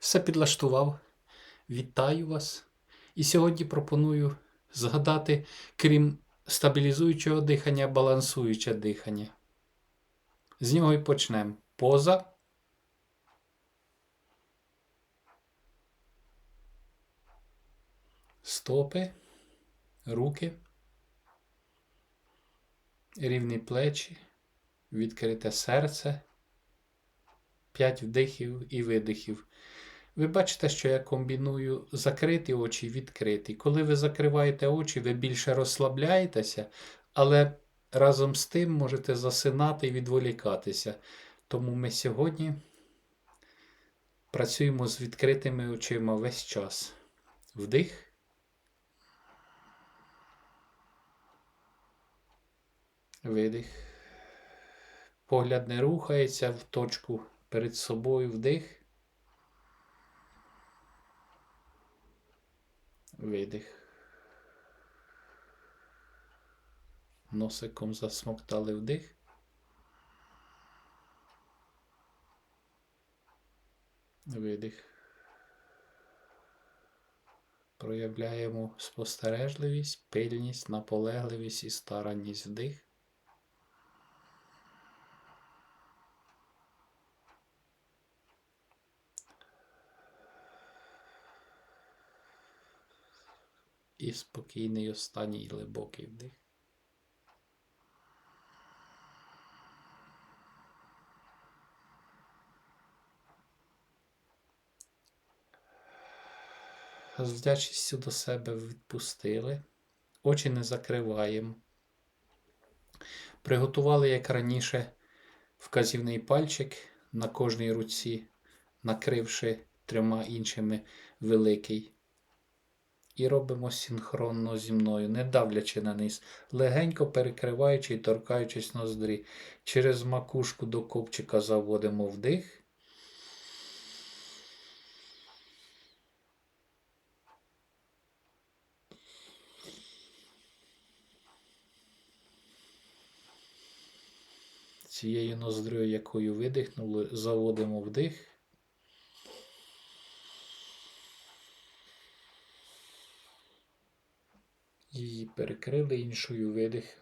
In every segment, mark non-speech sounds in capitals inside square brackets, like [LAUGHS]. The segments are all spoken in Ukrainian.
Все підлаштував. Вітаю вас. І сьогодні пропоную згадати, крім стабілізуючого дихання, балансуюче дихання. З нього і почнемо. Поза. Стопи, руки, рівні плечі, відкрите серце, 5 вдихів і видихів. Ви бачите, що я комбіную закриті очі і відкриті. Коли ви закриваєте очі, ви більше розслабляєтеся, але разом з тим можете засинати і відволікатися. Тому ми сьогодні працюємо з відкритими очима весь час. Вдих. Видих. Погляд не рухається в точку перед собою вдих. Видих. Носиком засмоктали вдих. Видих. Проявляємо спостережливість, пильність, наполегливість і старанність вдих. І спокійний останній глибокий вдих. З вдячністю до себе відпустили. Очі не закриваємо. Приготували, як раніше, вказівний пальчик на кожній руці, накривши трьома іншими великий. І робимо синхронно зі мною, не давлячи на низ, легенько перекриваючи і торкаючись ноздрі. Через макушку до копчика заводимо вдих. Цією ноздрою, якою видихнули, заводимо вдих. Перекрили іншою видих.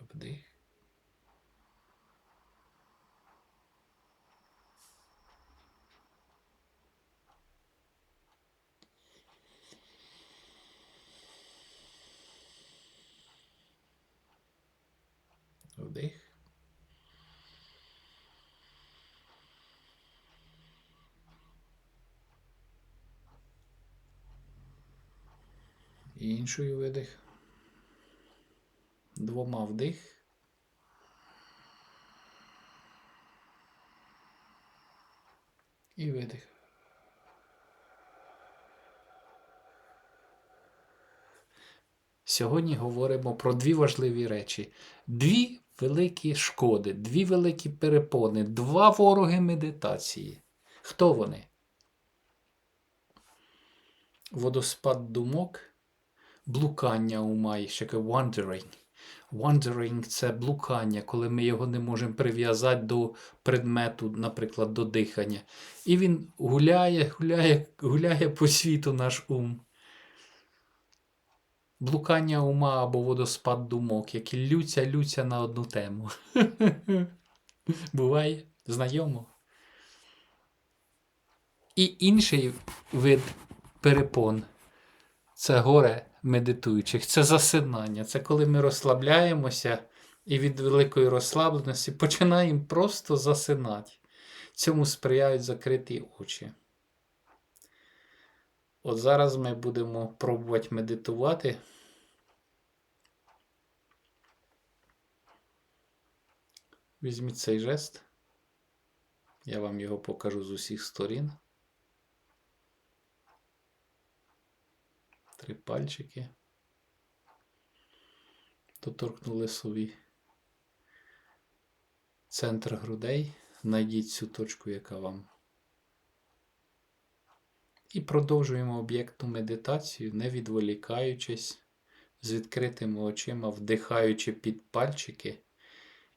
Вдих. Вдих. І іншою видих. Двома вдих. І видих. Сьогодні говоримо про дві важливі речі: дві великі шкоди, дві великі перепони, два вороги медитації. Хто вони? Водоспад думок, блукання ума, ще таке wandering. Wandering – це блукання, коли ми його не можемо прив'язати до предмету, наприклад, до дихання. І він гуляє, гуляє, гуляє по світу наш ум. Блукання ума або водоспад думок, які лються, лються на одну тему. [LAUGHS] Буває знайомо. І інший вид перепон це горе медитуючих, це засинання. Це коли ми розслабляємося і від великої розслабленості починаємо просто засинати. Цьому сприяють закриті очі. От зараз ми будемо пробувати медитувати. Візьміть цей жест. Я вам його покажу з усіх сторін. Три пальчики. Доторкнули собі центр грудей. Найдіть цю точку, яка вам. І продовжуємо об'єктну медитацію, не відволікаючись, з відкритими очима, вдихаючи під пальчики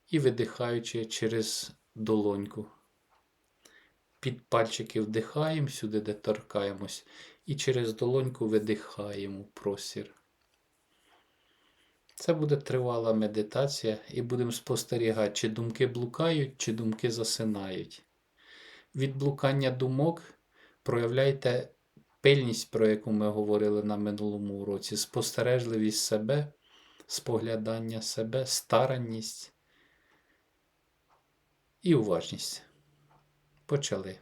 і видихаючи через долоньку. Під пальчики вдихаємо сюди, де торкаємось, і через долоньку видихаємо в простір. Це буде тривала медитація, і будемо спостерігати, чи думки блукають, чи думки засинають. Від блукання думок проявляйте пильність, про яку ми говорили на минулому уроці, спостережливість себе, споглядання себе, старанність і уважність. Почали.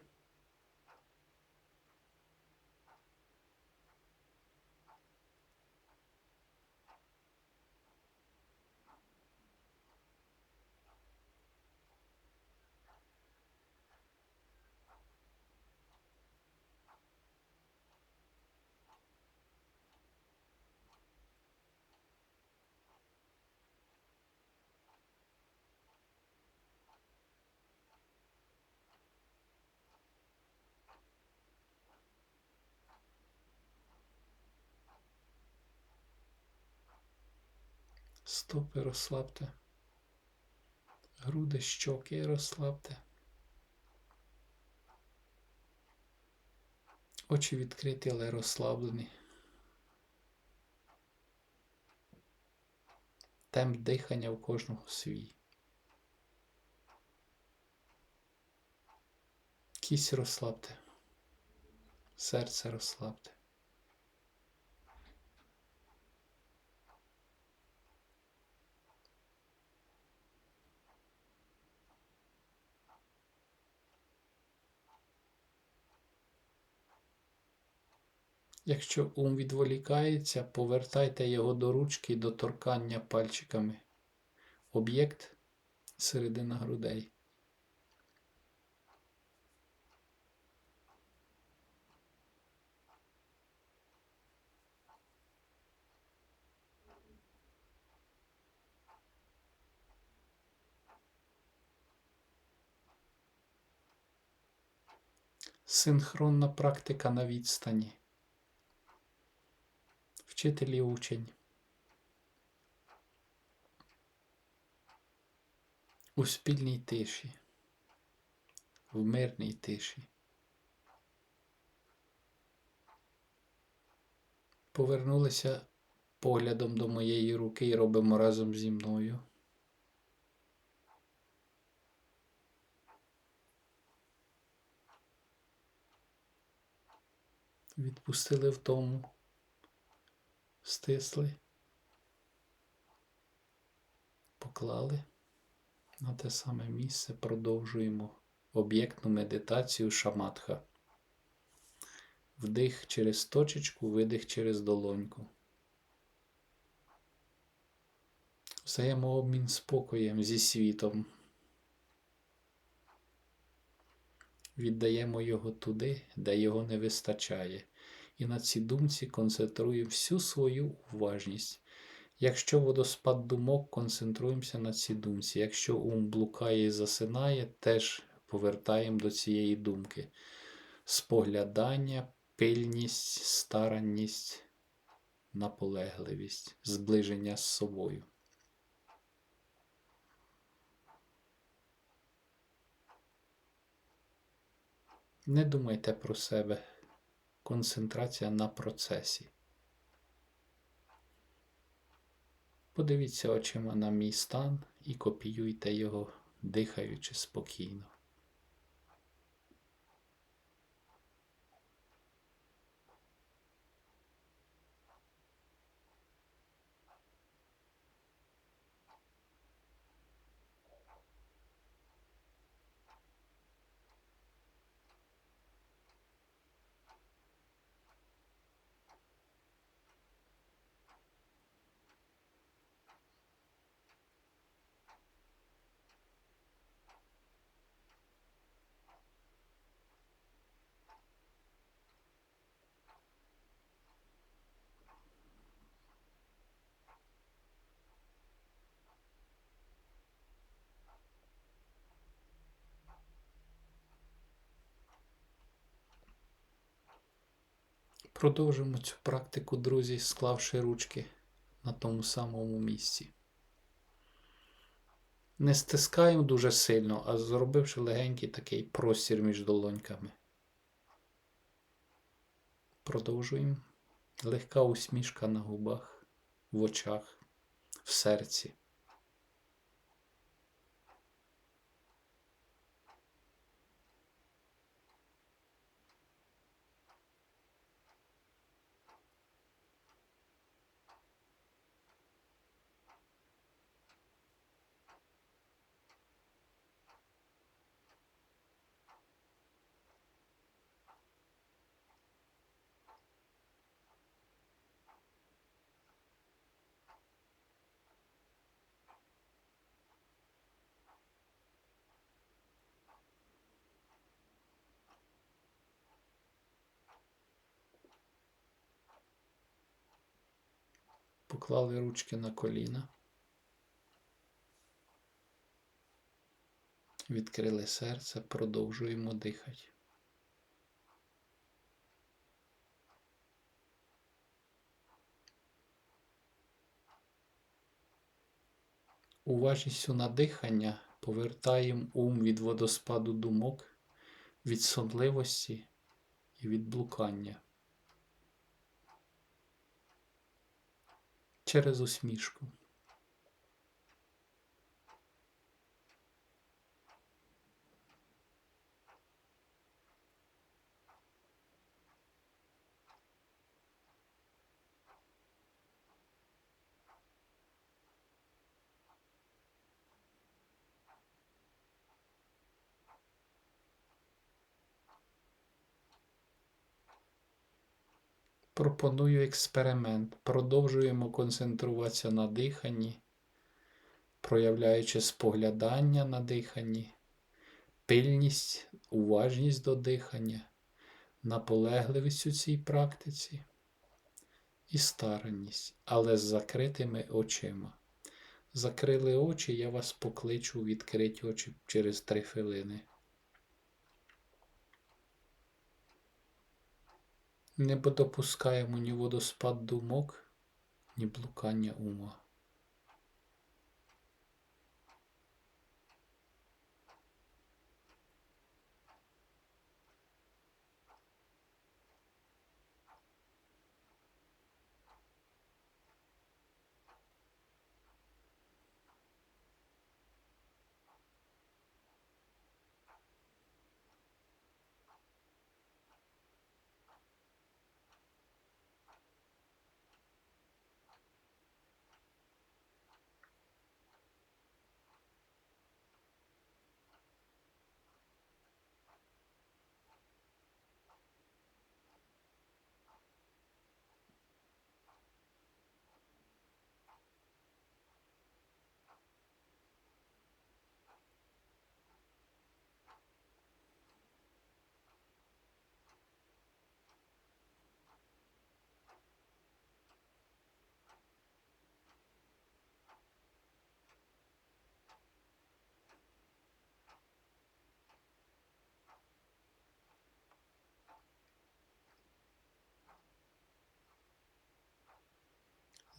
Стопи розслабте. Груди, щоки розслабте. Очі відкриті, але розслаблені. Темп дихання в кожного свій. Кість розслабте. Серце розслабте. Якщо ум відволікається, повертайте його до ручки до торкання пальчиками. Об'єкт середина грудей. Синхронна практика на відстані. Вчитель і учень. У спільній тиші, в мирній тиші. Повернулися поглядом до моєї руки і робимо разом зі мною. Відпустили втому стисли, поклали на те саме місце, продовжуємо об'єктну медитацію шаматха. Вдих через точечку, видих через долоньку. Взаємообмін спокоєм зі світом. Віддаємо його туди, де його не вистачає і на цій думці концентруємо всю свою уважність. Якщо водоспад думок, концентруємося на цій думці. Якщо ум блукає і засинає, теж повертаємо до цієї думки. Споглядання, пильність, старанність, наполегливість, зближення з собою. Не думайте про себе концентрація на процесі. Подивіться очима на мій стан і копіюйте його, дихаючи спокійно. Продовжимо цю практику, друзі, склавши ручки на тому самому місці. Не стискаємо дуже сильно, а зробивши легенький такий простір між долоньками. Продовжуємо. Легка усмішка на губах, в очах, в серці. Поклали ручки на коліна. Відкрили серце, продовжуємо дихати. Уважністю на дихання повертаємо ум від водоспаду думок, від сонливості і від блукання. Через усмішку. Пропоную експеримент. Продовжуємо концентруватися на диханні, проявляючи споглядання на диханні, пильність, уважність до дихання, наполегливість у цій практиці і старанність, але з закритими очима. Закрили очі, я вас покличу у відкриті очі через три хвилини. Не допускаємо ні водоспад думок, ні блукання ума.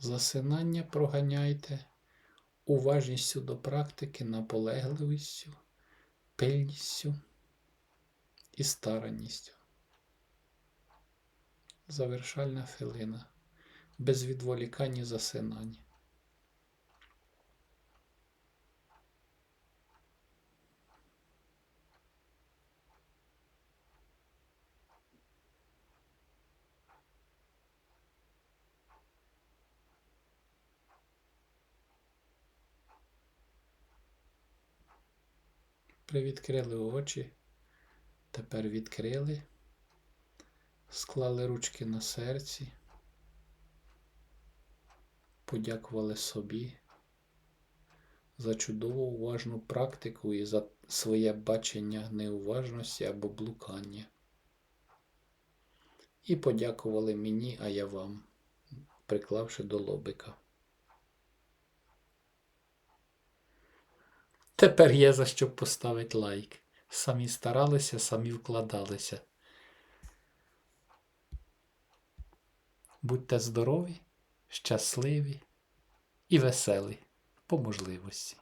Засинання проганяйте уважністю до практики, наполегливістю, пильністю і старанністю. Завершальна хвилина. Без відволікань і засинань. Привідкрили очі, тепер відкрили, склали ручки на серці, подякували собі за чудову уважну практику і за своє бачення неуважності або блукання. І подякували мені, а я вам, приклавши до лобика. Тепер є за що поставити лайк. Самі старалися, самі вкладалися. Будьте здорові, щасливі і веселі по можливості.